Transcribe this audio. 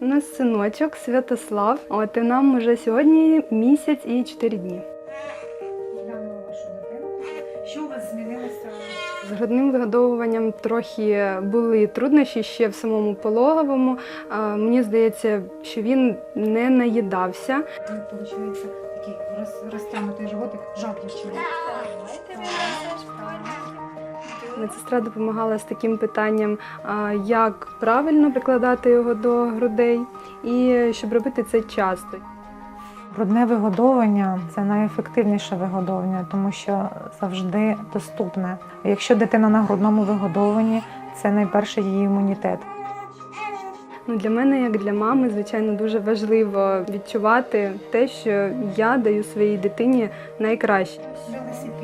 У нас синочок Святослав. От і нам уже сьогодні місяць і 4 дні. Що у вас змінилося? З грудним вигодовуванням трохи були труднощі ще в самому пологовому. Мені здається, що він не наїдався. Виходить такий роз, розтягнутий животик, жаб'ячий. Медсестра допомагала з таким питанням, як правильно прикладати його до грудей, і щоб робити це часто. Грудне вигодовування це найефективніше вигодовування, тому що завжди доступне. Якщо дитина на грудному вигодовуванні, це найперше її імунітет. Ну, для мене, як для мами, звичайно, дуже важливо відчувати те, що я даю своїй дитині найкраще. Велосипед.